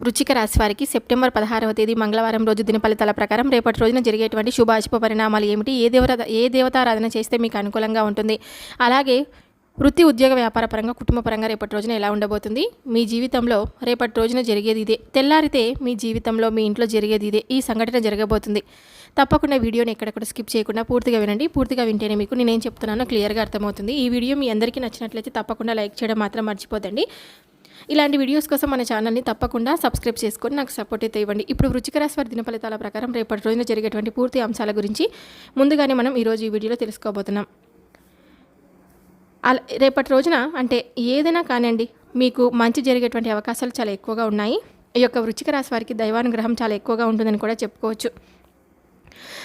వృచ్చిక రాశి వారికి సెప్టెంబర్ పదహారవ తేదీ మంగళవారం రోజు దిన ఫలితాల ప్రకారం రేపటి రోజున జరిగేటువంటి శుభ అశుభ పరిణామాలు ఏమిటి? ఏ దేవత ఏ దేవతారాధన చేస్తే మీకు అనుకూలంగా ఉంటుంది? అలాగే వృత్తి ఉద్యోగ వ్యాపార పరంగా కుటుంబ పరంగా రేపటి రోజున ఎలా ఉండబోతుంది? మీ జీవితంలో రేపటి రోజున జరిగేది ఇదే. తెల్లారితే మీ జీవితంలో మీ ఇంట్లో జరిగేది ఇదే. ఈ సంఘటన జరగబోతుంది. తప్పకుండా వీడియోని ఎక్కడెక్కడ స్కిప్ చేయకుండా పూర్తిగా వినండి. పూర్తిగా వింటేనే మీకు నేనేం చెప్తున్నానో క్లియర్గా అర్థమవుతుంది. ఈ వీడియో మీ అందరికీ నచ్చినట్లయితే తప్పకుండా లైక్ చేయడం మాత్రం మర్చిపోదండి ఇలాంటి వీడియోస్ కోసం మన ఛానల్ని తప్పకుండా సబ్స్క్రైబ్ చేసుకొని నాకు సపోర్ట్ అయితే ఇవ్వండి. ఇప్పుడు వృచ్చిక రాశి వారి దిన ఫలితాల ప్రకారం రేపటి రోజున జరిగేటువంటి పూర్తి అంశాల గురించి ముందుగానే మనం ఈరోజు ఈ వీడియోలో తెలుసుకోబోతున్నాం. అలా రేపటి రోజున అంటే ఏదైనా కానివ్వండి మీకు మంచి జరిగేటువంటి అవకాశాలు చాలా ఎక్కువగా ఉన్నాయి. ఈ యొక్క వృచ్చిక రాశి వారికి దైవానుగ్రహం చాలా ఎక్కువగా ఉంటుందని కూడా చెప్పుకోవచ్చు.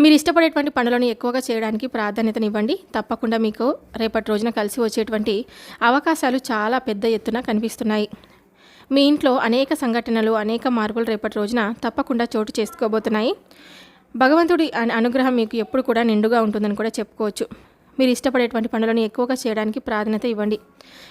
మీరు ఇష్టపడేటువంటి పనులను ఎక్కువగా చేయడానికి ప్రాధాన్యతనివ్వండి. తప్పకుండా మీకు రేపటి రోజున కలిసి వచ్చేటువంటి అవకాశాలు చాలా పెద్ద ఎత్తున కనిపిస్తున్నాయి. మీ ఇంట్లో అనేక సంఘటనలు అనేక మార్పులు రేపటి రోజున తప్పకుండా చోటు చేసుకోబోతున్నాయి. భగవంతుడి అనుగ్రహం మీకు ఎప్పుడు కూడా నిండుగా ఉంటుందని కూడా చెప్పుకోవచ్చు. మీరు ఇష్టపడేటువంటి పనులను ఎక్కువగా చేయడానికి ప్రాధాన్యత ఇవ్వండి.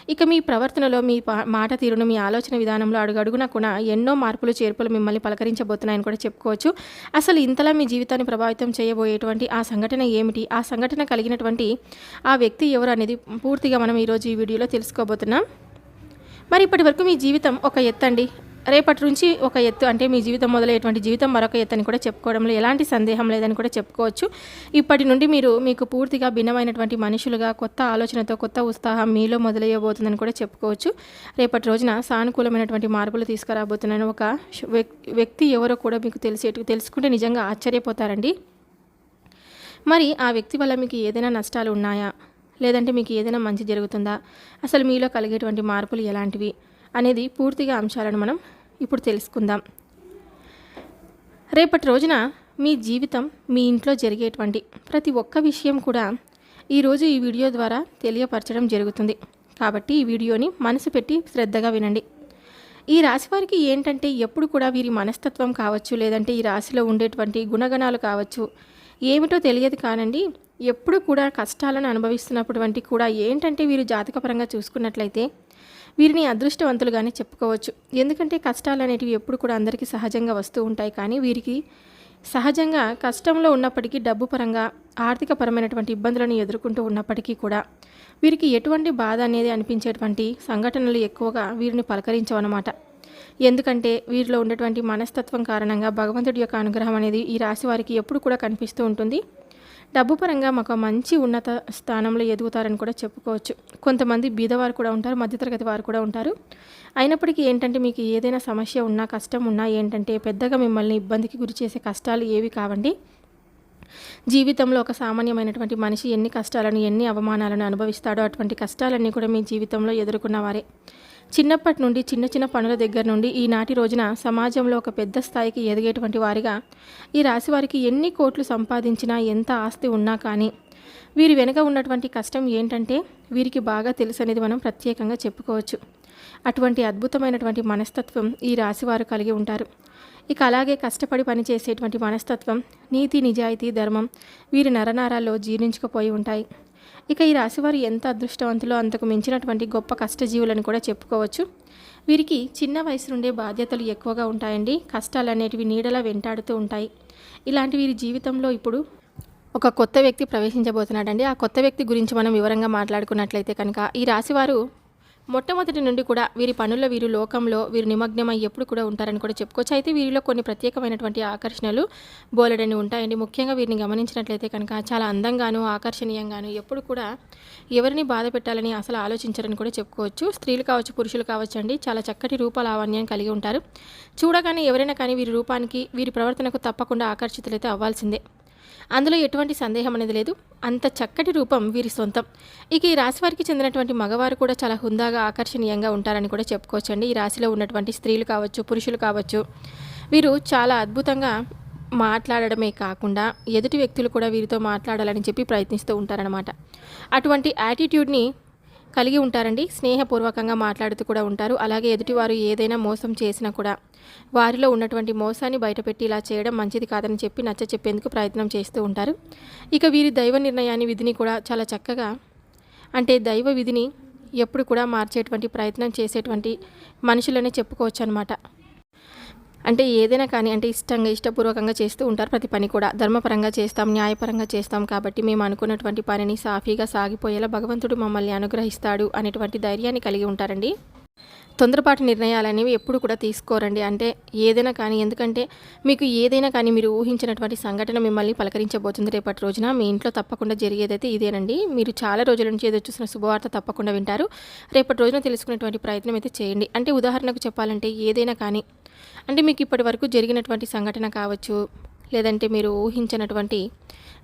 ఇక మీ ప్రవర్తనలో మీ పా- మాట తీరును మీ ఆలోచన విధానంలో అడుగడుగున కూడా ఎన్నో మార్పులు చేర్పులు మిమ్మల్ని పలకరించబోతున్నాయని కూడా చెప్పుకోవచ్చు. అసలు ఇంతలా మీ జీవితాన్ని ప్రభావితం చేయబోయేటువంటి ఆ సంఘటన ఏమిటి? ఆ సంఘటన కలిగినటువంటి ఆ వ్యక్తి ఎవరు అనేది పూర్తిగా మనం ఈరోజు ఈ వీడియోలో తెలుసుకోబోతున్నాం. మరి ఇప్పటి వరకు మీ జీవితం ఒక ఎత్తండి. రేపటి నుంచి ఒక ఎత్తు అంటే మీ జీవితం మొదలయ్యేటువంటి జీవితం మరొక ఎత్తు అని కూడా చెప్పుకోవడంలో ఎలాంటి సందేహం లేదని కూడా చెప్పుకోవచ్చు. ఇప్పటి నుండి మీరు మీకు పూర్తిగా భిన్నమైనటువంటి మనుషులుగా కొత్త ఆలోచనతో కొత్త ఉత్సాహం మీలో మొదలయ్యబోతుందని కూడా చెప్పుకోవచ్చు. రేపటి రోజున సానుకూలమైనటువంటి మార్పులు తీసుకురాబోతున్నాను. ఒక వ్యక్తి ఎవరో కూడా మీకు తెలిసేటు తెలుసుకుంటే నిజంగా ఆశ్చర్యపోతారండి. మరి ఆ వ్యక్తి వల్ల మీకు ఏదైనా నష్టాలు ఉన్నాయా? లేదంటే మీకు ఏదైనా మంచి జరుగుతుందా? అసలు మీలో కలిగేటువంటి మార్పులు ఎలాంటివి? అనేది పూర్తిగా అంశాలను మనం ఇప్పుడు తెలుసుకుందాం. రేపటి రోజున మీ జీవితం మీ ఇంట్లో జరిగేటువంటి ప్రతి ఒక్క విషయం కూడా ఈరోజు ఈ వీడియో ద్వారా తెలియపరచడం జరుగుతుంది. కాబట్టి ఈ వీడియోని మనసు పెట్టి శ్రద్ధగా వినండి. ఈ రాశి వారికి ఏంటంటే ఎప్పుడు కూడా వీరి మనస్తత్వం కావచ్చు లేదంటే ఈ రాశిలో ఉండేటువంటి గుణగణాలు కావచ్చు ఏమిటో తెలియదు కానండి ఎప్పుడు కూడా కష్టాలను అనుభవిస్తున్నటువంటి కూడా ఏంటంటే వీరు జాతకపరంగా చూసుకున్నట్లయితే వీరిని అదృష్టవంతులుగానే చెప్పుకోవచ్చు. ఎందుకంటే కష్టాలు అనేటివి ఎప్పుడు కూడా అందరికీ సహజంగా వస్తూ ఉంటాయి. కానీ వీరికి సహజంగా కష్టంలో ఉన్నప్పటికీ డబ్బు పరంగా ఆర్థిక పరమైనటువంటి ఇబ్బందులను ఎదుర్కొంటూ ఉన్నప్పటికీ కూడా వీరికి ఎటువంటి బాధ అనేది అనిపించేటువంటి సంఘటనలు ఎక్కువగా వీరిని పలకరించవన్నమాట. ఎందుకంటే వీరిలో ఉండేటువంటి మనస్తత్వం కారణంగా భగవంతుడి యొక్క అనుగ్రహం అనేది ఈ రాశి వారికి ఎప్పుడు కూడా కనిపిస్తూ ఉంటుంది. డబ్బు పరంగా మాకు మంచి ఉన్నత స్థానంలో ఎదుగుతారని కూడా చెప్పుకోవచ్చు. కొంతమంది బీదవారు కూడా ఉంటారు మధ్యతరగతి వారు కూడా ఉంటారు. అయినప్పటికీ ఏంటంటే మీకు ఏదైనా సమస్య ఉన్నా కష్టం ఉన్నా ఏంటంటే పెద్దగా మిమ్మల్ని ఇబ్బందికి గురి చేసే కష్టాలు ఏవి కావండి. జీవితంలో ఒక సామాన్యమైనటువంటి మనిషి ఎన్ని కష్టాలను ఎన్ని అవమానాలను అనుభవిస్తాడో అటువంటి కష్టాలన్నీ కూడా మీ జీవితంలో ఎదుర్కొన్నవారే. చిన్నప్పటి నుండి చిన్న చిన్న పనుల దగ్గర నుండి ఈనాటి రోజున సమాజంలో ఒక పెద్ద స్థాయికి ఎదిగేటువంటి వారిగా ఈ రాశి వారికి ఎన్ని కోట్లు సంపాదించినా ఎంత ఆస్తి ఉన్నా కానీ వీరి వెనుక ఉన్నటువంటి కష్టం ఏంటంటే వీరికి బాగా తెలుసు అనేది మనం ప్రత్యేకంగా చెప్పుకోవచ్చు. అటువంటి అద్భుతమైనటువంటి మనస్తత్వం ఈ రాశివారు కలిగి ఉంటారు. ఇక అలాగే కష్టపడి పనిచేసేటువంటి మనస్తత్వం నీతి నిజాయితీ ధర్మం వీరి నరనారాల్లో జీర్ణించుకుపోయి ఉంటాయి. ఇక ఈ రాశివారు ఎంత అదృష్టవంతులో అంతకు మించినటువంటి గొప్ప కష్టజీవులని కూడా చెప్పుకోవచ్చు. వీరికి చిన్న వయసు నుండే బాధ్యతలు ఎక్కువగా ఉంటాయండి. కష్టాలు అనేటివి నీడలా వెంటాడుతూ ఉంటాయి. ఇలాంటి వీరి జీవితంలో ఇప్పుడు ఒక కొత్త వ్యక్తి ప్రవేశించబోతున్నాడండి. ఆ కొత్త వ్యక్తి గురించి మనం వివరంగా మాట్లాడుకున్నట్లయితే కనుక ఈ రాశివారు మొట్టమొదటి నుండి కూడా వీరి పనుల్లో వీరు లోకంలో వీరు నిమగ్నమై ఎప్పుడు కూడా ఉంటారని కూడా చెప్పుకోవచ్చు. అయితే వీరిలో కొన్ని ప్రత్యేకమైనటువంటి ఆకర్షణలు బోలెడని ఉంటాయండి. ముఖ్యంగా వీరిని గమనించినట్లయితే కనుక చాలా అందంగాను ఆకర్షణీయంగాను ఎప్పుడు కూడా ఎవరిని బాధ పెట్టాలని అసలు ఆలోచించరని కూడా చెప్పుకోవచ్చు. స్త్రీలు కావచ్చు పురుషులు కావచ్చు అండి చాలా చక్కటి రూప కలిగి ఉంటారు. చూడగానే ఎవరైనా కానీ వీరి రూపానికి వీరి ప్రవర్తనకు తప్పకుండా ఆకర్షితులైతే అవ్వాల్సిందే. అందులో ఎటువంటి సందేహం అనేది లేదు. అంత చక్కటి రూపం వీరి సొంతం. ఇక ఈ రాశి వారికి చెందినటువంటి మగవారు కూడా చాలా హుందాగా ఆకర్షణీయంగా ఉంటారని కూడా చెప్పుకోవచ్చండి. ఈ రాశిలో ఉన్నటువంటి స్త్రీలు కావచ్చు పురుషులు కావచ్చు వీరు చాలా అద్భుతంగా మాట్లాడడమే కాకుండా ఎదుటి వ్యక్తులు కూడా వీరితో మాట్లాడాలని చెప్పి ప్రయత్నిస్తూ ఉంటారనమాట అటువంటి యాటిట్యూడ్ని కలిగి ఉంటారండి. స్నేహపూర్వకంగా మాట్లాడుతూ కూడా ఉంటారు. అలాగే ఎదుటివారు ఏదైనా మోసం చేసినా కూడా వారిలో ఉన్నటువంటి మోసాన్ని బయటపెట్టి ఇలా చేయడం మంచిది కాదని చెప్పి నచ్చ చెప్పేందుకు ప్రయత్నం చేస్తూ ఉంటారు. ఇక వీరి దైవ నిర్ణయాన్ని విధిని కూడా చాలా చక్కగా అంటే దైవ విధిని ఎప్పుడు కూడా మార్చేటువంటి ప్రయత్నం చేసేటువంటి మనుషులనే చెప్పుకోవచ్చు అనమాట అంటే ఏదైనా కానీ అంటే ఇష్టంగా ఇష్టపూర్వకంగా చేస్తూ ఉంటారు ప్రతి పని కూడా. ధర్మపరంగా చేస్తాం న్యాయపరంగా చేస్తాం కాబట్టి మేము అనుకున్నటువంటి పనిని సాఫీగా సాగిపోయేలా భగవంతుడు మమ్మల్ని అనుగ్రహిస్తాడు అనేటువంటి ధైర్యాన్ని కలిగి ఉంటారండి. తొందరపాటు నిర్ణయాలు అనేవి ఎప్పుడు కూడా తీసుకోరండి. అంటే ఏదైనా కానీ ఎందుకంటే మీకు ఏదైనా కానీ మీరు ఊహించినటువంటి సంఘటన మిమ్మల్ని పలకరించబోతుంది రేపటి రోజున. మీ ఇంట్లో తప్పకుండా జరిగేదైతే ఇదేనండి. మీరు చాలా రోజుల నుంచి ఏదో చూసిన శుభవార్త తప్పకుండా వింటారు. రేపటి రోజున తెలుసుకునేటువంటి ప్రయత్నం అయితే చేయండి. అంటే ఉదాహరణకు చెప్పాలంటే ఏదైనా కానీ అంటే మీకు ఇప్పటి వరకు జరిగినటువంటి సంఘటన కావచ్చు లేదంటే మీరు ఊహించినటువంటి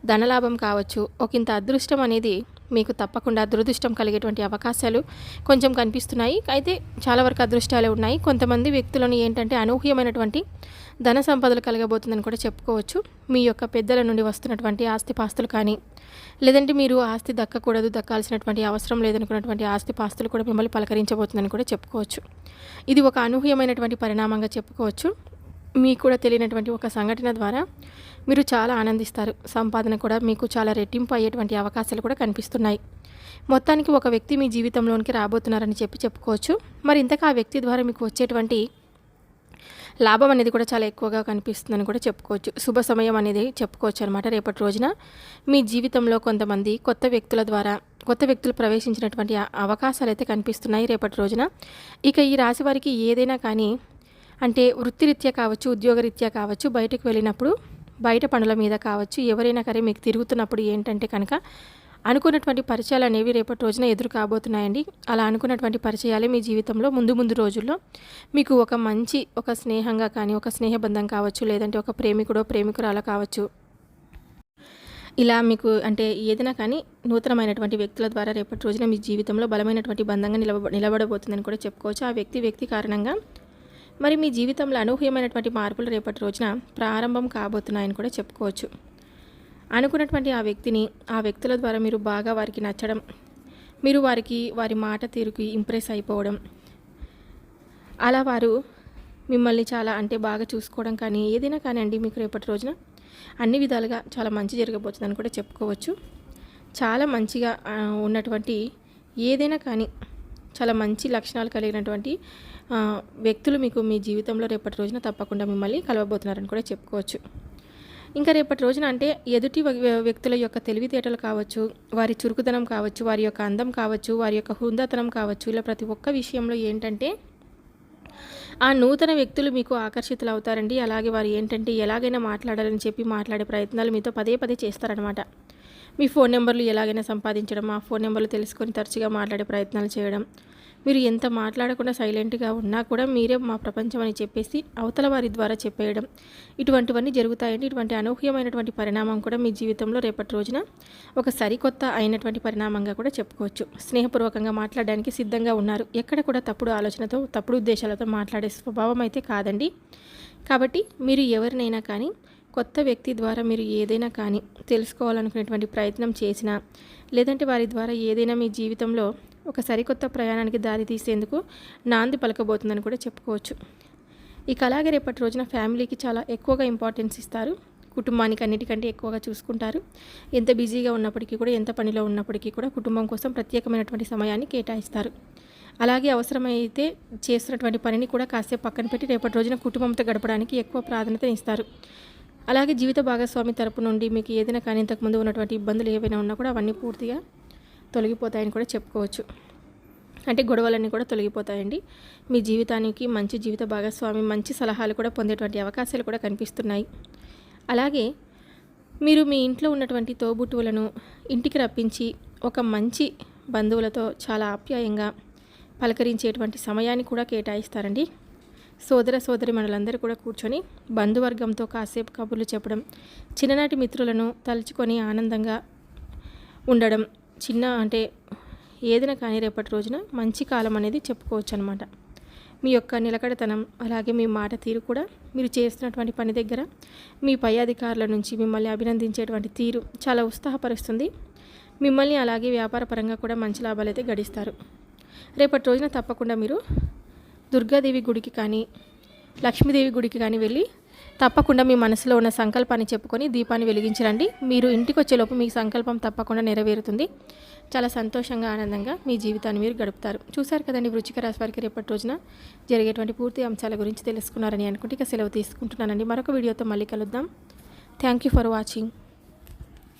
ధనలాభం కావచ్చు ఒక ఇంత అదృష్టం అనేది మీకు తప్పకుండా దురదృష్టం కలిగేటువంటి అవకాశాలు కొంచెం కనిపిస్తున్నాయి. అయితే చాలా వరకు అదృష్టాలే ఉన్నాయి. కొంతమంది వ్యక్తులను ఏంటంటే అనూహ్యమైనటువంటి ధన సంపదలు కలగబోతుందని కూడా చెప్పుకోవచ్చు. మీ యొక్క పెద్దల నుండి వస్తున్నటువంటి ఆస్తిపాస్తులు కానీ లేదంటే మీరు ఆస్తి దక్కకూడదు దక్కాల్సినటువంటి అవసరం లేదనుకున్నటువంటి ఆస్తిపాస్తులు కూడా మిమ్మల్ని పలకరించబోతుందని కూడా చెప్పుకోవచ్చు. ఇది ఒక అనూహ్యమైనటువంటి పరిణామంగా చెప్పుకోవచ్చు. మీకు కూడా తెలియనటువంటి ఒక సంఘటన ద్వారా మీరు చాలా ఆనందిస్తారు. సంపాదన కూడా మీకు చాలా రెట్టింపు అయ్యేటువంటి అవకాశాలు కూడా కనిపిస్తున్నాయి. మొత్తానికి ఒక వ్యక్తి మీ జీవితంలోనికి రాబోతున్నారని చెప్పి చెప్పుకోవచ్చు. మరి ఇంతకు ఆ వ్యక్తి ద్వారా మీకు వచ్చేటువంటి లాభం అనేది కూడా చాలా ఎక్కువగా కనిపిస్తుందని కూడా చెప్పుకోవచ్చు. శుభ సమయం అనేది చెప్పుకోవచ్చు అనమాట రేపటి రోజున. మీ జీవితంలో కొంతమంది కొత్త వ్యక్తుల ద్వారా కొత్త వ్యక్తులు ప్రవేశించినటువంటి అవకాశాలు అయితే కనిపిస్తున్నాయి రేపటి రోజున. ఇక ఈ రాశి వారికి ఏదైనా కానీ అంటే వృత్తిరీత్యా కావచ్చు ఉద్యోగరీత్యా కావచ్చు బయటకు వెళ్ళినప్పుడు బయట పనుల మీద కావచ్చు ఎవరైనా సరే మీకు తిరుగుతున్నప్పుడు ఏంటంటే కనుక అనుకున్నటువంటి పరిచయాలు అనేవి రేపటి రోజున ఎదురు కాబోతున్నాయండి. అలా అనుకున్నటువంటి పరిచయాలే మీ జీవితంలో ముందు ముందు రోజుల్లో మీకు ఒక మంచి ఒక స్నేహంగా కానీ ఒక స్నేహబంధం కావచ్చు లేదంటే ఒక ప్రేమికుడో ప్రేమికురాల కావచ్చు. ఇలా మీకు అంటే ఏదైనా కానీ నూతనమైనటువంటి వ్యక్తుల ద్వారా రేపటి రోజున మీ జీవితంలో బలమైనటువంటి బంధంగా నిలబ నిలబడబోతుందని కూడా చెప్పుకోవచ్చు. ఆ వ్యక్తి వ్యక్తి కారణంగా మరి మీ జీవితంలో అనూహ్యమైనటువంటి మార్పులు రేపటి రోజున ప్రారంభం కాబోతున్నాయని కూడా చెప్పుకోవచ్చు. అనుకున్నటువంటి ఆ వ్యక్తిని ఆ వ్యక్తుల ద్వారా మీరు బాగా వారికి నచ్చడం మీరు వారికి వారి మాట తీరుకి ఇంప్రెస్ అయిపోవడం అలా వారు మిమ్మల్ని చాలా అంటే బాగా చూసుకోవడం కానీ ఏదైనా కానీ అండి మీకు రేపటి రోజున అన్ని విధాలుగా చాలా మంచి జరగబోతుందని కూడా చెప్పుకోవచ్చు. చాలా మంచిగా ఉన్నటువంటి ఏదైనా కానీ చాలా మంచి లక్షణాలు కలిగినటువంటి వ్యక్తులు మీకు మీ జీవితంలో రేపటి రోజున తప్పకుండా మిమ్మల్ని కలవబోతున్నారని కూడా చెప్పుకోవచ్చు. ఇంకా రేపటి రోజున అంటే ఎదుటి వ్యక్తుల యొక్క తెలివితేటలు కావచ్చు వారి చురుకుదనం కావచ్చు వారి యొక్క అందం కావచ్చు వారి యొక్క హృందతనం కావచ్చు ఇలా ప్రతి ఒక్క విషయంలో ఏంటంటే ఆ నూతన వ్యక్తులు మీకు ఆకర్షితులు అవుతారండి. అలాగే వారు ఏంటంటే ఎలాగైనా మాట్లాడాలని చెప్పి మాట్లాడే ప్రయత్నాలు మీతో పదే పదే చేస్తారనమాట మీ ఫోన్ నెంబర్లు ఎలాగైనా సంపాదించడం ఆ ఫోన్ నెంబర్లు తెలుసుకొని తరచుగా మాట్లాడే ప్రయత్నాలు చేయడం మీరు ఎంత మాట్లాడకుండా సైలెంట్గా ఉన్నా కూడా మీరే మా ప్రపంచం అని చెప్పేసి అవతల వారి ద్వారా చెప్పేయడం. ఇటువంటివన్నీ జరుగుతాయండి. ఇటువంటి అనూహ్యమైనటువంటి పరిణామం కూడా మీ జీవితంలో రేపటి రోజున ఒక సరికొత్త అయినటువంటి పరిణామంగా కూడా చెప్పుకోవచ్చు. స్నేహపూర్వకంగా మాట్లాడడానికి సిద్ధంగా ఉన్నారు. ఎక్కడ కూడా తప్పుడు ఆలోచనతో తప్పుడు ఉద్దేశాలతో మాట్లాడే స్వభావం అయితే కాదండి. కాబట్టి మీరు ఎవరినైనా కానీ కొత్త వ్యక్తి ద్వారా మీరు ఏదైనా కానీ తెలుసుకోవాలనుకునేటువంటి ప్రయత్నం చేసినా లేదంటే వారి ద్వారా ఏదైనా మీ జీవితంలో ఒక సరికొత్త ప్రయాణానికి దారి తీసేందుకు నాంది పలకబోతుందని కూడా చెప్పుకోవచ్చు. ఇక అలాగే రేపటి రోజున ఫ్యామిలీకి చాలా ఎక్కువగా ఇంపార్టెన్స్ ఇస్తారు. కుటుంబానికి అన్నిటికంటే ఎక్కువగా చూసుకుంటారు. ఎంత బిజీగా ఉన్నప్పటికీ కూడా ఎంత పనిలో ఉన్నప్పటికీ కూడా కుటుంబం కోసం ప్రత్యేకమైనటువంటి సమయాన్ని కేటాయిస్తారు. అలాగే అవసరమైతే చేస్తున్నటువంటి పనిని కూడా కాసేపు పక్కన పెట్టి రేపటి రోజున కుటుంబంతో గడపడానికి ఎక్కువ ప్రాధాన్యత ఇస్తారు. అలాగే జీవిత భాగస్వామి తరపు నుండి మీకు ఏదైనా కానీ ఇంతకుముందు ఉన్నటువంటి ఇబ్బందులు ఏవైనా ఉన్నా కూడా అవన్నీ పూర్తిగా తొలగిపోతాయని కూడా చెప్పుకోవచ్చు. అంటే గొడవలన్నీ కూడా తొలగిపోతాయండి. మీ జీవితానికి మంచి జీవిత భాగస్వామి మంచి సలహాలు కూడా పొందేటువంటి అవకాశాలు కూడా కనిపిస్తున్నాయి. అలాగే మీరు మీ ఇంట్లో ఉన్నటువంటి తోబుట్టువులను ఇంటికి రప్పించి ఒక మంచి బంధువులతో చాలా ఆప్యాయంగా పలకరించేటువంటి సమయాన్ని కూడా కేటాయిస్తారండి. సోదర సోదరి మనలందరూ కూడా కూర్చొని బంధువర్గంతో కాసేపు కబుర్లు చెప్పడం చిన్ననాటి మిత్రులను తలుచుకొని ఆనందంగా ఉండడం చిన్న అంటే ఏదైనా కానీ రేపటి రోజున మంచి కాలం అనేది చెప్పుకోవచ్చు అనమాట మీ యొక్క నిలకడతనం అలాగే మీ మాట తీరు కూడా మీరు చేస్తున్నటువంటి పని దగ్గర మీ పై అధికారుల నుంచి మిమ్మల్ని అభినందించేటువంటి తీరు చాలా ఉత్సాహపరుస్తుంది. మిమ్మల్ని అలాగే వ్యాపార పరంగా కూడా మంచి లాభాలు అయితే గడిస్తారు. రేపటి రోజున తప్పకుండా మీరు దుర్గాదేవి గుడికి కానీ లక్ష్మీదేవి గుడికి కానీ వెళ్ళి తప్పకుండా మీ మనసులో ఉన్న సంకల్పాన్ని చెప్పుకొని దీపాన్ని వెలిగించరండి. మీరు ఇంటికి వచ్చేలోపు మీ సంకల్పం తప్పకుండా నెరవేరుతుంది. చాలా సంతోషంగా ఆనందంగా మీ జీవితాన్ని మీరు గడుపుతారు. చూశారు కదండి వృచ్చిక రాశి వారికి రేపటి రోజున జరిగేటువంటి పూర్తి అంశాల గురించి తెలుసుకున్నారని అనుకుంటే ఇక సెలవు తీసుకుంటున్నానండి. మరొక వీడియోతో మళ్ళీ కలుద్దాం. Thank you for watching